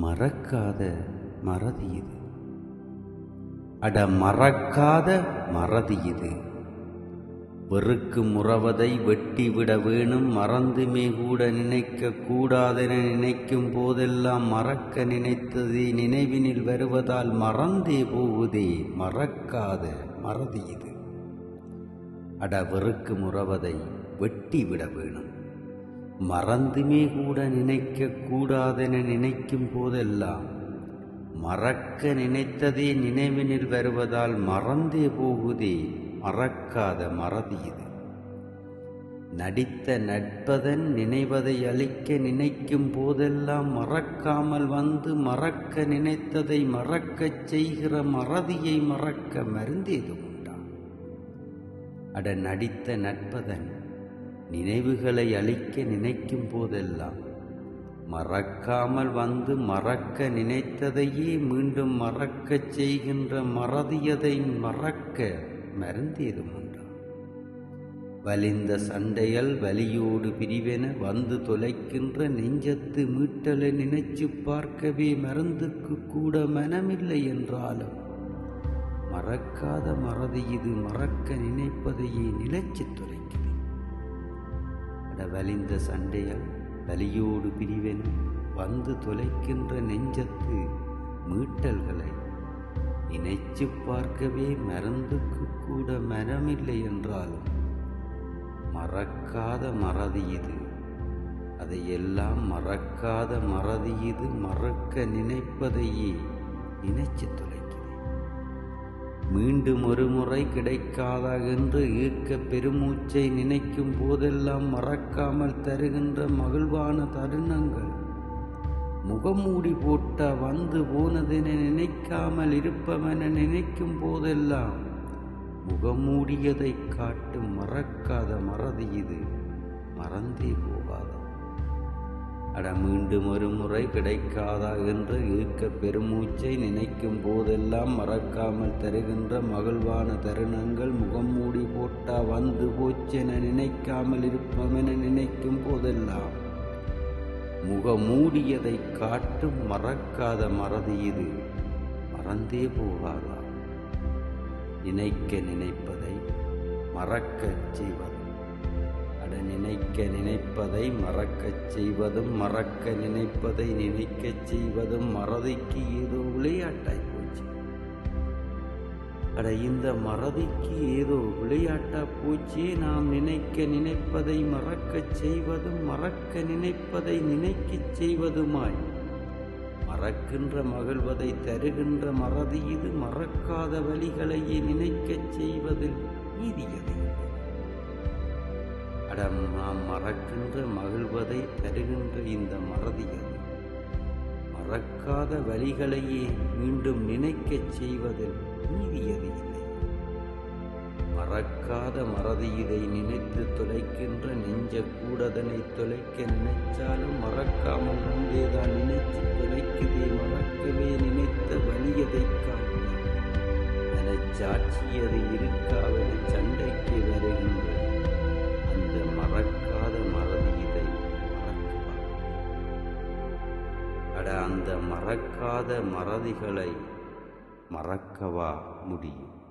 மறக்காத மறதி இது. அட மறக்காத மறதி இது. வெறுக்கு முறவதை வெட்டிவிட வேணும் மறந்துமே கூட நினைக்க கூடாதென நினைக்கும் போதெல்லாம் மறக்க நினைத்ததே நினைவினில் வருவதால் மறந்தே போகுதே மறக்காத மறதி இது. அட வெறுக்கு முறவதை வெட்டிவிட வேணும். மறந்துமே கூட நினைக்க கூடாதென நினைக்கும் போதெல்லாம் மறக்க நினைத்ததே நினைவினில் வருவதால் மறந்தே போகுதே மறக்காத மறதி இது. நடித்த நட்பதன் நினைவதை அழிக்க நினைக்கும் போதெல்லாம் மறக்காமல் வந்து மறக்க நினைத்ததை மறக்கச் செய்கிற மறதியை மறக்க மருந்தேது உண்டா? அட நடித்த நட்பதன் நினைவுகளை அழிக்க நினைக்கும் போதெல்லாம் மறக்காமல் வந்து மறக்க நினைத்ததையே மீண்டும் மறக்கச் செய்கின்ற மறதியதை மறக்க மருந்தேதும் உண்டா? வலிந்த சண்டைகள் வலியோடு பிரிவென வந்து தொலைக்கின்ற நெஞ்சத்து மீட்டலை நினைச்சு பார்க்கவே மருந்துக்கு கூட மனமில்லை என்றாலும் மறக்காத மறதி இது மறக்க நினைப்பதையே நிலைச்சு தொலைக்கும் வலிந்த சண்டைகள் வலியோடு பிரிவென வந்து தொலைக்கின்ற நெஞ்சத்து மீட்டல்களை நினைச்சு பார்க்கவே மருந்துக்கு கூட மரமில்லை என்றாலும் மறக்காத மறதி இது. அதையெல்லாம் மறக்காத மறதி இது மறக்க நினைப்பதையே நினைச்சு தொலை மீண்டும் ஒரு முறை கிடைக்காதா என்று ஈர்க்க பெருமூச்சை நினைக்கும் போதெல்லாம் மறக்காமல் தருகின்ற மகிழ்வான தருணங்கள். முகமூடி போட்ட வந்து போனதென நினைக்காமல் இருப்பவென நினைக்கும் போதெல்லாம் முகமூடியதை காட்டும் மறக்காத மறதி இது. மறந்தே போகாத அட மீண்டும் ஒரு முறை கிடைக்காதா என்று ஈர்க்க பெருமூச்சை நினைக்கும் போதெல்லாம் மறக்காமல் தருகின்ற மகிழ்வான தருணங்கள் முகமூடி போட்டா வந்து போச்சென நினைக்காமல் இருப்பமென நினைக்கும் போதெல்லாம். முகமூடியதை காட்டும் மறக்காத மறதி இது. மறந்தே போகாதா? நினைக்க நினைப்பதை மறக்கச் செய்வது? நினைக்க நினைப்பதை மறக்கச் செய்வதும் மறக்க நினைப்பதை நினைக்கச் செய்வதும் மறதிக்கு ஏதோ விளையாட்டாய் போச்சு. அட இந்த மறதிக்கு ஏதோ விளையாட்டா போச்சே. நாம் நினைக்க நினைப்பதை மறக்கச் செய்வதும் மறக்க நினைப்பதை நினைக்கச் செய்வதுமாய். மறக்கின்ற மகிழ்வதை தருகின்ற மறதி இது மறக்காத வழிகளையே நினைக்கச் செய்வதில் நீதியது அடம் நாம் மறக்கின்ற மகிழ்வதை தருகின்ற இந்த மறதி மறக்காத வழிகளையே மீண்டும் நினைக்கச் செய்வதில் நீதியது இல்லை. மறக்காத மறதியதை நினைத்து தொலைக்கின்ற நெஞ்ச கூடதனை தொலைக்க நினைச்சாலும் மறக்காமல் முன்பேதான் நினைத்து தொலைக்குதே மறக்கவே நினைத்த வலியதை காட்டி மனச்சாட்சியது இருக்காவது அட அந்த மறக்காத மறதிகளை மறக்கவா முடியும்?